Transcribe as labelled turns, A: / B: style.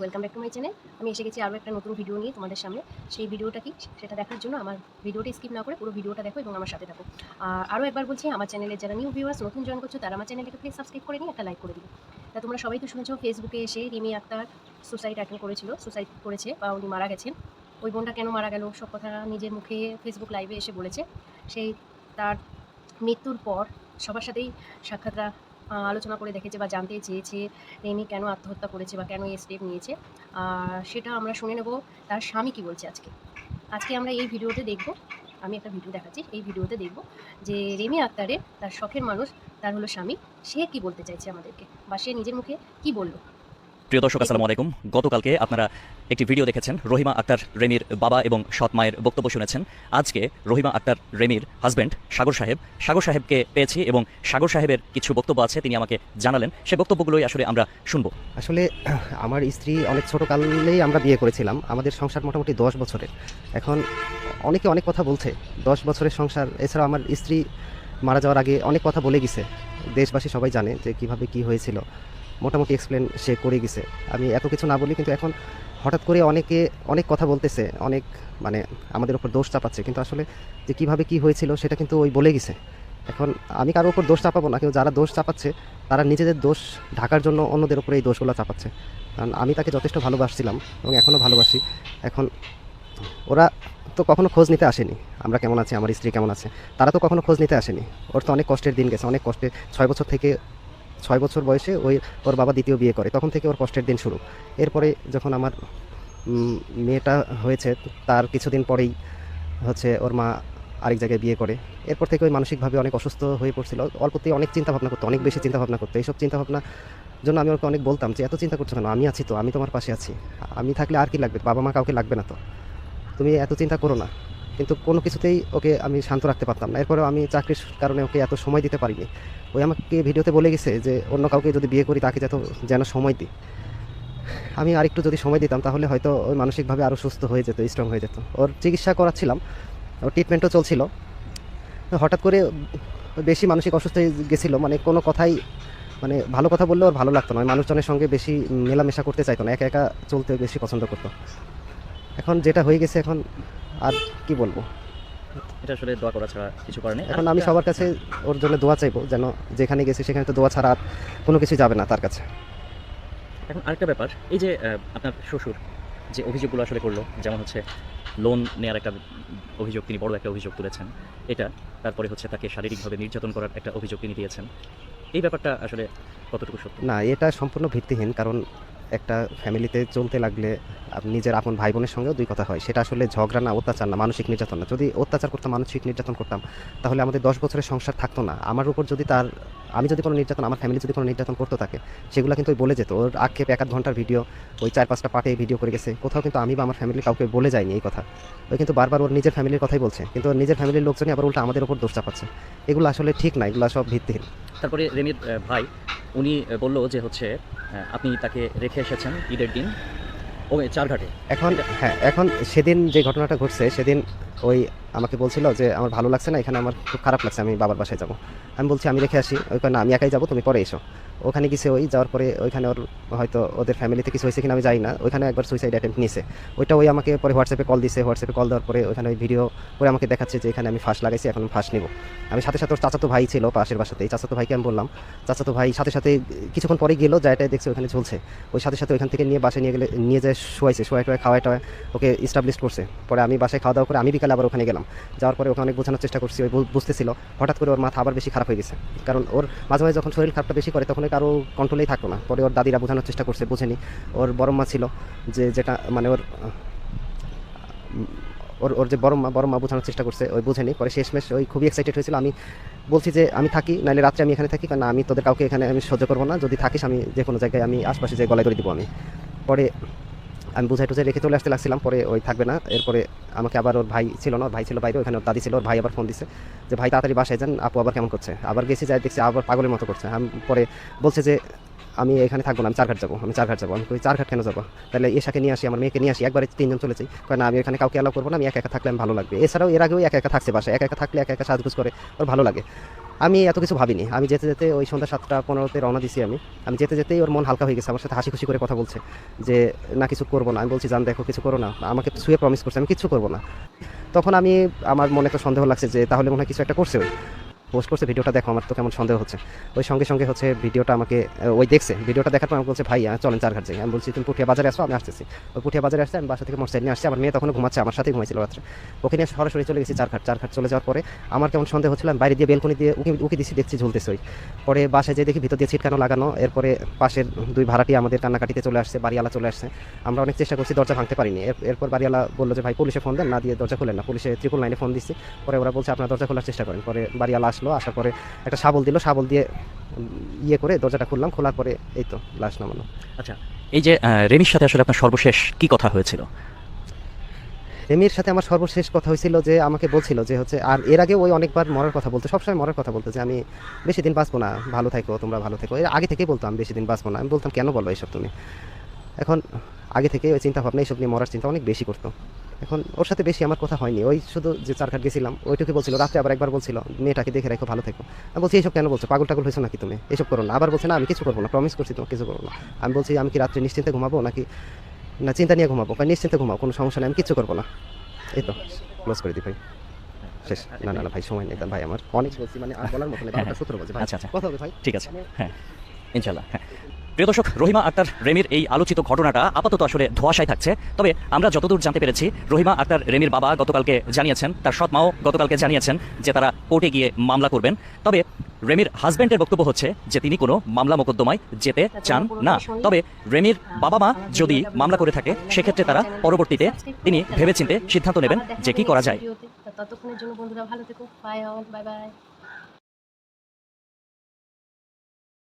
A: Welcome back to my channel আমি এসে গেছি আরও একটা নতুন ভিডিও নিয়ে তোমাদের সামনে। সেই ভিডিওটা কি? সেটা দেখার জন্য আমার ভিডিওটা স্কিপ না করে পুরো ভিডিওটা দেখো এবং আমার সাথে থাকো। আর আরও একবার বলছি, আমার চ্যানেলে যারা নিউ ভিউয়ার্স নতুন জয়েন করছ, তারা আমার চ্যানেলটাকে প্লিজ সাবস্ক্রাইব করে নিয়ে একটা লাইক করে দিও তা তোমরা সবাই তো শুনেছো ফেসবুকে এসে রিমি আক্তার সুসাইড অ্যাটেন্ড করেছিল সুসাইড করেছে বা উনি মারা গেছেন। ওই বোনটা কেন মারা গেল? সব কথা নিজের মুখে ফেসবুক লাইভে এসে বলেছে। সেই তার মৃত্যুর পর সবার সাথেই সাক্ষাৎরা আলোচনা করে দেখেছে বা জানতে চেয়েছে রেমি কেন আত্মহত্যা করেছে বা কেন এই স্টেপ নিয়েছে। সেটা আমরা শুনে নেব, তার স্বামী কি বলছে আজকে। আজকে আমরা এই ভিডিওতে দেখব, আমি একটা ভিডিও দেখাচ্ছি, এই ভিডিওতে দেখব যে রেমি আক্তারের তার শখের মানুষ, তার হলো স্বামী। সে কি বলতে চাইছে আমাদেরকে? বা সে নিজের মুখে কি বলল?
B: প্রিয় দর্শক, আসসালামু আলাইকুম। গতকালকে আপনারা একটি ভিডিও দেখেছেন, রহিমা আক্তার রেমির বাবা এবং সৎ মায়ের বক্তব্য শুনেছেন। আজকে রহিমা আক্তার রেমির হাজব্যান্ড সাগর সাহেব। সাগর সাহেবকে পেয়েছি এবং সাগর সাহেবের কিছু বক্তব্য আছে, তিনি আমাকে জানালেন। সে বক্তব্যগুলোই আসলে আমরা শুনব।
C: আসলে, আমার স্ত্রী অনেক ছোটো কালেই আমরা বিয়ে করেছিলাম। আমাদের সংসার মোটামুটি দশ বছরের। এখন অনেকে অনেক কথা বলছে। দশ বছরের সংসার এছাড়া আমার স্ত্রী মারা যাওয়ার আগে অনেক কথা বলে গেছে। দেশবাসী সবাই জানে যে কীভাবে কি হয়েছিল। মোটামুটি এক্সপ্লেন সে করে গেছে। আমি এত কিছু না বলি, কিন্তু এখন হঠাৎ করে অনেকে অনেক কথা বলতেছে, অনেক মানে আমাদের উপর দোষ চাপাচ্ছে। কিন্তু আসলে যে কীভাবে কি হয়েছিল সেটা কিন্তু ওই বলে গেছে। এখন আমি কারোর উপর দোষ চাপাবো না, কিন্তু যারা দোষ চাপাচ্ছে, তারা নিজেদের দোষ ঢাকার জন্য অন্যদের উপরে এই দোষগুলো চাপাচ্ছে। কারণ আমি তাকে যথেষ্ট ভালোবাসছিলাম এবং এখনও ভালোবাসি। এখন ওরা তো কখনো খোঁজ নিতে আসেনি, আমরা কেমন আছি, আমার স্ত্রী কেমন আছে? তারা তো কখনো খোঁজ নিতে আসেনি। ওর তো অনেক কষ্টের দিন গেছে, অনেক কষ্টে, ছয় বছর থেকে ছয় বছর বয়সে ওই ওর বাবা দ্বিতীয় বিয়ে করে, তখন থেকে ওর কষ্টের দিন শুরু। এরপরে যখন আমার মেয়েটা হয়েছে, তার কিছুদিন পরেই হচ্ছে ওর মা আরেক জায়গায় বিয়ে করে। এরপর থেকে ওই মানসিকভাবে অনেক অসুস্থ হয়ে পড়ছিল, অল্পতেই অনেক চিন্তা ভাবনা করতো, অনেক বেশি চিন্তা ভাবনা করতো। এইসব চিন্তা ভাবনা জন্য আমি ওকে অনেক বলতাম যে, এত চিন্তা করছ কেন? আমি আছি তো, আমি তোমার পাশে আছি। আমি থাকলে আর কি লাগবে? বাবা মা কাউকে লাগবে না তো। তুমি এত চিন্তা করো না। কিন্তু কোনো কিছুতেই ওকে আমি শান্ত রাখতে পারতাম না। এরপরেও আমি চাকরির কারণে ওকে এত সময় দিতে পারিনি। ওই আমাকে ভিডিওতে বলে গেছে যে, অন্য কাউকে যদি বিয়ে করি তাকে যত যেন সময় দিই। আমি আরেকটু যদি সময় দিতাম তাহলে হয়তো ওই মানসিকভাবে আরও সুস্থ হয়ে যেত স্ট্রং হয়ে যেত। ওর চিকিৎসা করাচ্ছিলাম, ওর ট্রিটমেন্টও চলছিল। হঠাৎ করে বেশি মানসিক অসুস্থ হয়ে গেছিল মানে কোনো কথাই মানে ভালো কথা বললে ওর ভালো লাগতো না। মানুষজনের সঙ্গে বেশি মেলামেশা করতে চাইতো না, একা একা চলতে বেশি পছন্দ করতো। এখন যেটা হয়ে গেছে, এখন আর কি বলব?
B: এটা আসলে দোয়া করা ছাড়া কিছু করার নেই।
C: এখন আমি সবার কাছে ওর জন্য দোয়া চাইব যেন যেখানে গেছি সেখানে তো দোয়া ছাড়া আর কোনো কিছু যাবে না তার কাছে।
B: এখন আরেকটা ব্যাপার এই যে আপনার শ্বশুর যে অভিযোগগুলো আসলে করল যেমন হচ্ছে লোন নেওয়ার একটা অভিযোগ তিনি বড় একটা অভিযোগ তুলেছেন এটা তারপরে হচ্ছে তাকে শারীরিকভাবে নির্যাতন করার একটা অভিযোগ তিনি দিয়েছেন এই ব্যাপারটা আসলে কতটুকু সত্য?
C: না এটা সম্পূর্ণ ভিত্তিহীন কারণ একটা ফ্যামিলিতে চলতে লাগলে নিজের আপন ভাই বোনের সঙ্গেও দুই কথা হয়। সেটা আসলে ঝগড়া না, অত্যাচার না, মানসিক নির্যাতন না। যদি অত্যাচার করতাম, মানসিক নির্যাতন করতাম, তাহলে আমাদের দশ বছরের সংসার থাকতো না। আমার উপর যদি তার, আমি যদি কোনো নির্যাতন, আমার ফ্যামিলি যদি কোনো নির্যাতন করতো থাকে সেগুলো কিন্তু বলে যেত। ওর আক্ষেপ এক আধ ঘণ্টার ভিডিও ওই চার পাঁচটা পার্টে ভিডিও করে গেছে। কোথাও কিন্তু আমি বা আমার ফ্যামিলি কাউকে বলে যায়নি এই কথা। ওই কিন্তু বারবার ওর নিজের ফ্যামিলির কথাই বলছে। কিন্তু নিজের ফ্যামিলির লোকজনই আবার উল্টা আমাদের উপর দোষ চাপাচ্ছে। এগুলো আসলে ঠিক না, এগুলো সব ভিত্তিহীন।
B: তারপরে রেমির ভাই উনি বলল যে হচ্ছে আপনি তাকে রেখে এসেছেন ঈদের দিন। ও চারঘাটে।
C: এখন হ্যাঁ এখন সেদিন যে ঘটনাটা ঘটছে, সেদিন ওই আমাকে বলছিল যে, আমার ভালো লাগছে না, এখানে আমার খুব খারাপ লাগছে, আমি বাবার বাসায় যাব। আমি বলছি, আমি রেখে আসি। ওই না, আমি একাই যাব, তুমি পরে এসো। ওখানে গেছে ওই, যাওয়ার পরে ওইখানে ওর হয়তো ওদের ফ্যামিলিতে কিছু হয়েছে কিনা আমি জানি না। ওইখানে একবার সুইসাইড অ্যাটেম্প নিয়েছে ওইটা ওই আমাকে পরে হোয়াটসঅ্যাপে কল দিছে, হোয়াটসঅ্যাপে কল দেওয়ার পরে ওইখানে ওই ভিডিও করে আমাকে দেখাচ্ছে যে, এখানে আমি ফাঁস লাগাইছি, এখন ফাঁস নিব। আমি সাথে সাথে ওর চাচাতো ভাই ছিল পাশের বাসাতে। এই চাচাতো ভাইকে আমি বললাম, চাচাতো ভাই, সাথে সাথে কিছুক্ষণ পরে গেলো যা এটাই দেখছে ওখানে চলছে। ওই সাথে সাথে ওইখান থেকে নিয়ে বাসায় নিয়ে গেলে, নিয়ে যায়, শোয়াইছে, শোয়াই টোয়াই খাওয়াই টাওয়াই ওকে ইস্টাবলিশ করছে। পরে আমি বাসায় খাওয়া দাওয়া করে আমি বিকালে আবার ওখানে গেলাম। যাওয়ার পরে ওখানে অনেক বোঝানোর চেষ্টা করছি, ওই বুঝতেছিল। হঠাৎ করে ওর মাথা আবার বেশি খারাপ হয়ে গেছে। কারণ ওর মাঝে মাঝে যখন শরীর খারাপটা বেশি করে, তখন কারও কন্ট্রোলেই থাকতো না। পরে ওর দাদিরা বোঝানোর চেষ্টা করছে, বোঝেনি। ওর বড় মা ছিল যে যেটা মানে ওর ওর ওর যে বড় মা বড় মা বোঝানোর চেষ্টা করছে, ওই বুঝেনি। পরে শেষমেশ ওই খুবই এক্সাইটেড হয়েছিল। আমি বলছি যে, আমি থাকি নাহলে রাত্রে আমি এখানে থাকি, কারণ আমি তোদের কাউকে এখানে আমি সহ্য করব না। যদি থাকিস, আমি যে কোনো জায়গায়, আমি আশপাশে যে গলায় করে দিব আমি। পরে আমি বুঝাই টুঝাই রেখে চলে আসতে লাগছিলাম, পরে ওই থাকবে না। এরপরে আমাকে আবার ওর ভাই ছিল না, ভাই ছিল বাইরে ওখানে ওর দাদি ছিল, ওর ভাই আবার ফোন দিছে যে, ভাই, তাড়াতাড়ি বাসায় যান, আপু আবার কেমন করছে? আবার গেছি, যাই দেখছি আবার পাগলের মতো করছে। আমি পরে বলছে যে, আমি এখানে থাকব না, আমি চারঘাট যাব, আমি চারঘাট যাব। আমি চারঘাট কেন যাব? তাহলে এসাকে নিয়ে আসি, আমার মেয়েকে নিয়ে আসি, একবারে তিনজন চলে যাই কারণ আমি এখানে কাউকে অ্যালাউ করব না, আমি একা একা থাকলে আমি ভালো লাগবে। এছাড়াও এর আগেও একা একা থাকছে বাসায়, একা একা থাকলে একা একা সাজগুজ করে, ওর ভালো লাগে। আমি এত কিছু ভাবিনি। আমি যেতে যেতে ওই সন্ধ্যা সাতটা পনেরোতে রওনা দিছি আমি। আমি যেতে যেতেই ওর মন হালকা হয়ে গেছে, আমার সাথে হাসি খুশি করে কথা বলছে যে, না, কিছু করব না। আমি বলছি, জান, দেখো, কিছু করো না। আমাকে শুয়ে প্রমিস করছে, আমি কিছু করব না। তখন আমি, আমার মনে তো সন্দেহ লাগছে যে, তাহলে মনে হয় কিছু একটা করছে ওই পোস্ট করছে, ভিডিওটা দেখো, আমার তো কেমন সন্দেহ হচ্ছে। ওই সঙ্গে সঙ্গে হচ্ছে ভিডিওটা আমাকে ওই দেখছে, ভিডিওটা দেখার পর আমাকে বলছে, ভাই চলেন চারঘাট যাই। আমি বলছি, তুমি পুঠিয়া বাজারে আসো, আমি আসতেছি। ওই পুঠিয়া বাজারে আসছে আমি বাসা থেকে মোটরসাইকেল নিয়ে আসছি, আমার মেয়ে তখন ঘুমাচ্ছে, আমার সাথে ঘুমাইছিল রাত্রে। ওকে নিয়ে সরাসরি চলে গেছি চারঘাট। চারঘাট চলে যাওয়ার পরে আমার কেমন সন্দেহ হচ্ছিল, আমি বাইরে দিয়ে বেলকনি দিয়ে উকি উকি দিচ্ছি দেখছি ঝুলতেছে ওই। পরে বাসায় যেয়ে দেখি ভিতর দিয়ে ছিটকানো লাগানো, এরপরে পাশের দুই ভাড়াটি আমাদের কান্নাকাটিতে চলে আসছে, বাড়িওয়ালা চলে আসছে। আমরা অনেক চেষ্টা করছি দরজা ভাঙতে পারিনি। এর- এরপর বাড়িওয়ালা বলল যে, ভাই, পুলিশে ফোন দেন, না দিয়ে দরজা খুলেন না। পুলিশে ত্রিপুল লাইনে ফোন দিচ্ছি পরে ওরা বলছে, আপনার দরজা খোলার চেষ্টা করেন। পরে বাড়িওয়ালা আসলো আসার পরে একটা শাবল দিল শাবল দিয়ে ইয়ে করে দরজাটা খুললাম খোলার পরে এই তো লাশ নামানো।
B: আচ্ছা এই যে রেমির সাথে আসলে আপনার সর্বশেষ কি কথা হয়েছিল?
C: রেমির সাথে আমার সর্বশেষ কথা হয়েছিল যে আমাকে বলছিল যে হচ্ছে আর এর আগে ওই অনেকবার মরার কথা বলতো সবসময় মরার কথা বলতো যে আমি বেশি দিন বাঁচবো না ভালো থাকো তোমরা ভালো থেকো। এর আগে থেকেই বলতাম বেশি দিন বাঁচবো না। আমি বলতাম কেন বলো এইসব তুমি? এখন আগে থেকে ওই চিন্তা ভাবনা এইসব নিয়ে মরার চিন্তা অনেক বেশি করতো। এখন ওর সাথে বেশি আমার কথা হয়নি। ওই শুধু যে চারঘাট গেছিলাম ওইটুকু বলছিল রাত্রে আবার একবার বলছিল মেয়েটাকে দেখে রেখো ভালো থেকো। আমি বলছি এইসব কেন বলছো? পাগল টাগল হয়েছো নাকি তুমি? এইসব করো না। আবার বলছে না আমি কিছু করব না প্রমিস করছি তোমাকে কিছু করব না। আমি বলছি আমি কি রাত্রে নিশ্চিন্তে ঘুমাবো নাকি না চিন্তা নিয়ে ঘুমাবো? কারণ নিশ্চিন্তে ঘুমাবো কোনো সমস্যা নেই আমি কিছু করব না। এই তো ক্লোজ করে দিই ভাই। শেষ। না না না ভাই সময় নেই ভাই আমার অনেক বলছি মানে আর বলার মতো নেই বারোটা সতেরো বাজে ভাই।
B: আচ্ছা, আচ্ছা।
C: কথা হবে ভাই।
B: ঠিক আছে। হ্যাঁ ইনশাল্লাহ হ্যাঁ। প্রিয় দর্শক রহিমা আক্তার রেমির এই আলোচিত ঘটনাটা আপাতত আসলে ধোয়াশায় থাকছে। তবে আমরা যতদূর জানতে পেরেছি রহিমা আক্তার রেমির বাবা গতকালকে জানিয়েছেন তার সৎ মাও গতকালকে জানিয়েছেন যে তারা কোর্টে গিয়ে মামলা করবেন। তবে রেমির হাজবেন্ডের বক্তব্য হচ্ছে যে তিনি কোনো মামলা মোকদ্দমায় যেতে চান না। তবে রেমির বাবা মা যদি মামলা করে থাকে সেক্ষেত্রে তারা পরবর্তীতে তিনি ভেবেচিন্তে সিদ্ধান্ত নেবেন যে কি করা যায়।
A: ততক্ষণের জন্য বন্ধুরা ভালো থেকো। Bye bye